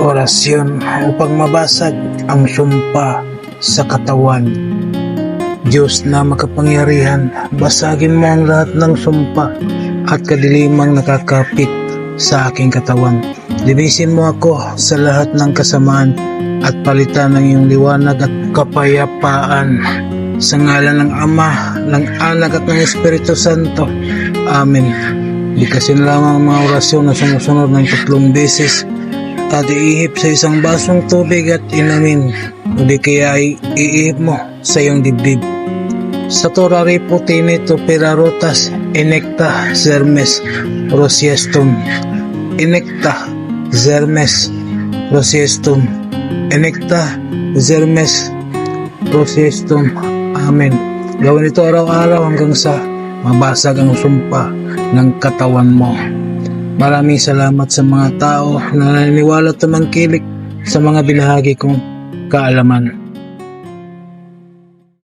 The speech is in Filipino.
Orasyon upang mabasag ang sumpa sa katawan. Diyos na makapangyarihan, basagin mo ang lahat ng sumpa at kadilimang nakakapit sa aking katawan. Linisin mo ako sa lahat ng kasamaan at palitan ng iyong liwanag at kapayapaan. Sa ngalan ng Ama, ng Anak at ng Espiritu Santo. Amen. Likasin lamang ang mga orasyon na sumusunod ng tatlong beses at iihip sa isang basong tubig at inamin. O di kaya ay iihip mo sa iyong dibdib. Sa torari putinito perarotas, inecta zermes rosiestum. Inecta zermes rosiestum. Inecta zermes rosiestum. Amen. Gawin ito araw-araw hanggang sa mabasag ang sumpa ng katawan mo. Maraming salamat sa mga tao na naniniwala tumangkilik sa mga binahagi kong kaalaman.